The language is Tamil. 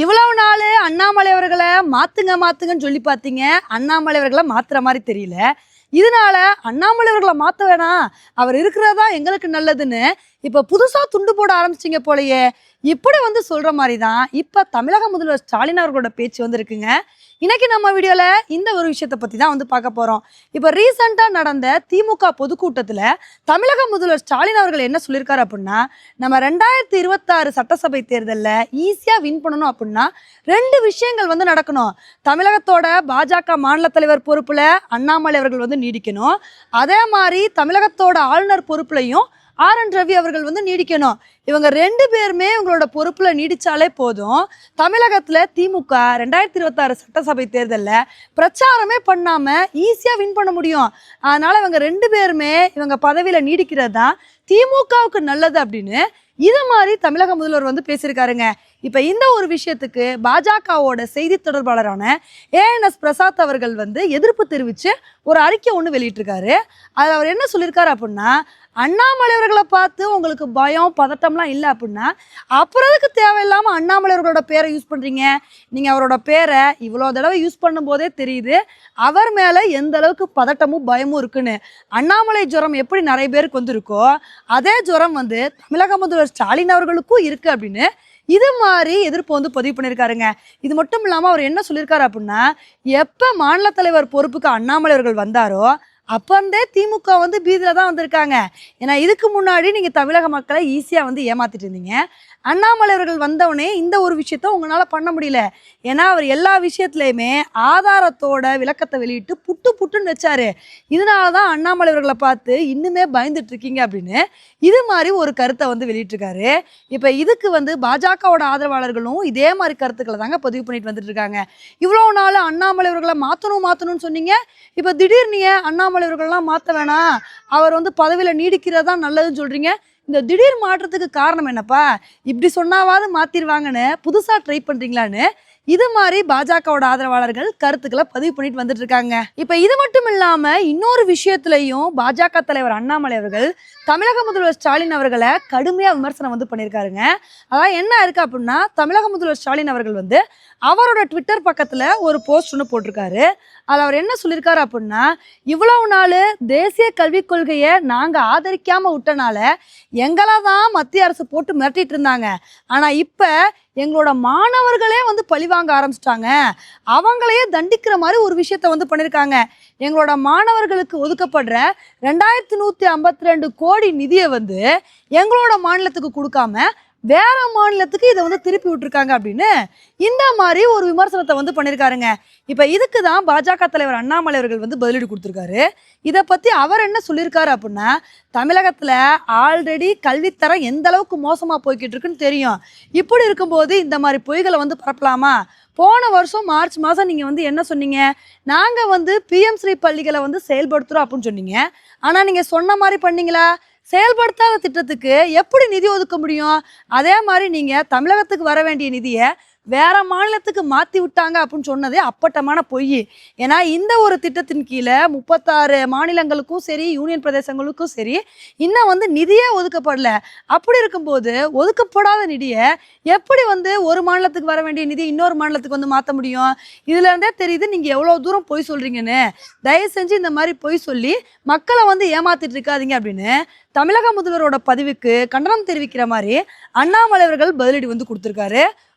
இவ்வளவு நாள் அண்ணாமலை அவர்களை மாத்துங்க மாத்துங்கன்னு சொல்லி பார்த்தீங்க. அண்ணாமலை அவர்களை மாத்துற மாதிரி தெரியல. இதனால அண்ணாமலை அவர்களை மாற்ற வேணாம். அவர் இருக்கிறதா எங்களுக்கு நல்லதுன்னு இப்போ புதுசாக துண்டு போட ஆரம்பிச்சிங்க போலயே இப்படி வந்து சொல்கிற மாதிரி தான் இப்போ தமிழக முதல்வர் ஸ்டாலின் அவர்களோட பேச்சு வந்திருக்குங்க. இன்னைக்கு நம்ம வீடியோவில் இந்த ஒரு விஷயத்தை பற்றி தான் வந்து பார்க்க போகிறோம் இப்போ ரீசெண்டா நடந்த திமுக பொதுக்கூட்டத்தில் தமிழக முதல்வர் ஸ்டாலின் அவர்கள் என்ன சொல்லியிருக்காரு அப்படின்னா நம்ம ரெண்டாயிரத்தி இருபத்தாறு சட்டசபை தேர்தலில் ஈஸியாக வின் பண்ணணும் அப்படின்னா ரெண்டு விஷயங்கள் வந்து நடக்கணும். தமிழகத்தோட பாஜக மாநில தலைவர் பொறுப்பில் அண்ணாமலை அவர்கள் வந்து நீடிக்கணும். அதே மாதிரி தமிழகத்தோட ஆளுநர் பொறுப்புலையும் ஆர் என் ரவி அவர்கள் வந்து நீடிக்கணும். இவங்க ரெண்டு பேருமே இவங்களோட பொறுப்பில் நீடிச்சாலே போதும். தமிழகத்தில் திமுக ரெண்டாயிரத்தி இருபத்தாறு சட்டசபை தேர்தலில் பிரச்சாரமே பண்ணாமல் ஈஸியாக வின் பண்ண முடியும். அதனால் இவங்க ரெண்டு பேருமே இவங்க பதவியில் நீடிக்கிறது தான் திமுகவுக்கு நல்லது அப்படின்னு இது மாதிரி தமிழக முதல்வர் வந்து பேசியிருக்காருங்க. இப்போ இந்த ஒரு விஷயத்துக்கு பாஜகவோட செய்தி தொடர்பாளரான ஏஎன்எஸ் பிரசாத் அவர்கள் வந்து எதிர்ப்பு தெரிவித்து ஒரு அறிக்கை ஒன்று வெளியிட்டிருக்காரு. அதில் அவர் என்ன சொல்லியிருக்காரு அப்படின்னா அண்ணாமலை அவர்களை பார்த்து உங்களுக்கு பயம் பதட்டம் பதட்டம்லாம் இல்லை அப்படின்னா அப்புறம் அதுக்கு தேவையில்லாமல் அண்ணாமலை அவர்களோட பேரை யூஸ் பண்ணுறீங்க நீங்கள் அவரோட பேரை இவ்வளோ தடவை யூஸ் பண்ணும்போதே தெரியுது. அவர் மேலே எந்த அளவுக்கு பதட்டமும் பயமும் இருக்குன்னு. அண்ணாமலை ஜுரம் எப்படி நிறைய பேருக்கு வந்திருக்கோ அதே ஜுரம் வந்து தமிழக முதல்வர் ஸ்டாலின் அவர்களுக்கும் இருக்குது அப்படின்னு இது மாதிரி எதிர்ப்பு வந்து பதிவு பண்ணியிருக்காருங்க இது மட்டும் இல்லாமல் அவர் என்ன சொல்லியிருக்காரு அப்படின்னா எப்போ மாநில தலைவர் பொறுப்புக்கு அண்ணாமலை அவர்கள் வந்தாரோ அப்பந்தே திமுக வந்து பீதியில் தான் வந்திருக்காங்க. ஏன்னா இதுக்கு முன்னாடி நீங்கள் தமிழக மக்களை ஈஸியாக வந்து ஏமாத்திட்டு இருந்தீங்க. அண்ணாமலை அவர்கள் வந்தவொடனே இந்த ஒரு விஷயத்த உங்களால் பண்ண முடியல. ஏன்னா அவர் எல்லா விஷயத்துலையுமே ஆதாரத்தோட விளக்கத்தை வெளியிட்டு புட்டு புட்டுன்னு வச்சாரு. இதனால தான் அண்ணாமலை அவர்களை பார்த்து இன்னுமே பயந்துட்டு இருக்கீங்க அப்படின்னு இது மாதிரி ஒரு கருத்தை வந்து வெளியிட்டிருக்காரு. இப்போ இதுக்கு வந்து பாஜகவோட ஆதரவாளர்களும் இதே மாதிரி கருத்துக்களை தாங்க பதிவு பண்ணிட்டு வந்துட்டு இருக்காங்க. இவ்வளோ நாள் அண்ணாமலை அவர்களை மாற்றணும் மாற்றணும்னு சொன்னீங்க. இப்போ திடீர்னு அண்ணாமலை அண்ணாமலை மாற்ற வேணாம். அவர் வந்து பதவியில் நீடிக்கிறதா நல்லதுன்னு சொல்கிறீங்க இந்த திடீர் மாற்றத்துக்கு காரணம் என்னப்பா? இப்படி சொன்னாவாவது மாற்றிடுவாங்கன்னு புதுசாக ட்ரை பண்ணுறீங்களான்னு இது மாதிரி பாஜகவோட ஆதரவாளர்கள் கருத்துக்களை பதிவு பண்ணிட்டு வந்துட்டு இருக்காங்க இப்போ இது மட்டும் இல்லாம இன்னொரு விஷயத்துலையும் பாஜக தலைவர் அண்ணாமலை அவர்கள் தமிழக முதல்வர் ஸ்டாலின் அவர்களை கடுமையா விமர்சனம் வந்து பண்ணியிருக்காருங்க. அதான் என்ன இருக்கு அப்படின்னா தமிழக முதல்வர் ஸ்டாலின் அவர்கள் வந்து அவரோட ட்விட்டர் பக்கத்துல ஒரு போஸ்ட் ஒன்று போட்டிருக்காரு. அதில் அவர் என்ன சொல்லியிருக்காரு அப்படின்னா இவ்வளவு நாள் தேசிய கல்விக் கொள்கையை நாங்கள் ஆதரிக்காம விட்டனால எங்களை தான் மத்திய அரசு போட்டு மிரட்டிட்டு இருந்தாங்க. ஆனால் இப்போ எங்களோட மாணவர்களே வந்து பழிவாங்க ஆரம்பிச்சிட்டாங்க. அவங்களையே தண்டிக்கிற மாதிரி ஒரு விஷயத்த வந்து பண்ணியிருக்காங்க எங்களோட மாணவர்களுக்கு ஒதுக்கப்படுற ரெண்டாயிரத்தி நூற்றி ஐம்பத்தி ரெண்டு கோடி நிதியை வந்து எங்களோட மாநிலத்துக்கு கொடுக்காம வேற மாநிலத்துக்கு இதை வந்து திருப்பி விட்டுருக்காங்க அப்படின்னு இந்த மாதிரி ஒரு விமர்சனத்தை வந்து பண்ணியிருக்காருங்க இப்போ இதுக்கு தான் பாஜக தலைவர் அண்ணாமலை அவர்கள் வந்து பதிலடி கொடுத்துருக்காரு. இதை பற்றி அவர் என்ன சொல்லியிருக்காரு அப்படின்னா தமிழகத்தில் ஆல்ரெடி கல்வித்தரம் எந்த அளவுக்கு மோசமாக போய்கிட்டு இருக்குன்னு தெரியும். இப்படி இருக்கும்போது இந்த மாதிரி பொய்களை வந்து பரப்பலாமா? போன வருஷம் மார்ச் மாதம் நீங்கள் வந்து என்ன சொன்னீங்க? நாங்கள் வந்து பிஎம் ஸ்ரீ பள்ளிகளை வந்து செயல்படுத்துகிறோம் அப்படின்னு சொன்னீங்க. ஆனால் நீங்கள் சொன்ன மாதிரி பண்ணீங்களா? செயல்படுத்தாத திட்டத்துக்கு எப்படி நிதி ஒதுக்க முடியும்? அதே மாதிரி நீங்கள் தமிழகத்துக்கு வர வேண்டிய நிதியை வேற மாநிலத்துக்கு மாற்றி விட்டாங்க அப்படின்னு சொன்னதே அப்பட்டமான பொய். ஏன்னா இந்த ஒரு திட்டத்தின் கீழே முப்பத்தாறு மாநிலங்களுக்கும் சரி யூனியன் பிரதேசங்களுக்கும் சரி இன்னும் வந்து நிதியே ஒதுக்கப்படல. அப்படி இருக்கும்போது ஒதுக்கப்படாத நிதியை எப்படி வந்து ஒரு மாநிலத்துக்கு வர வேண்டிய நிதி இன்னொரு மாநிலத்துக்கு வந்து மாற்ற முடியும்? இதுல இருந்தே தெரியுது நீங்கள் எவ்வளோ தூரம் பொய் சொல்கிறீங்கன்னு தயவு செஞ்சு இந்த மாதிரி பொய் சொல்லி மக்களை வந்து ஏமாத்திட்டு இருக்காதீங்க அப்படின்னு தமிழக முதல்வரோட பதிவுக்கு கண்டனம் தெரிவிக்கிற மாதிரி அண்ணாமலை அவர்கள் பதிலடி வந்து கொடுத்துருக்காரு.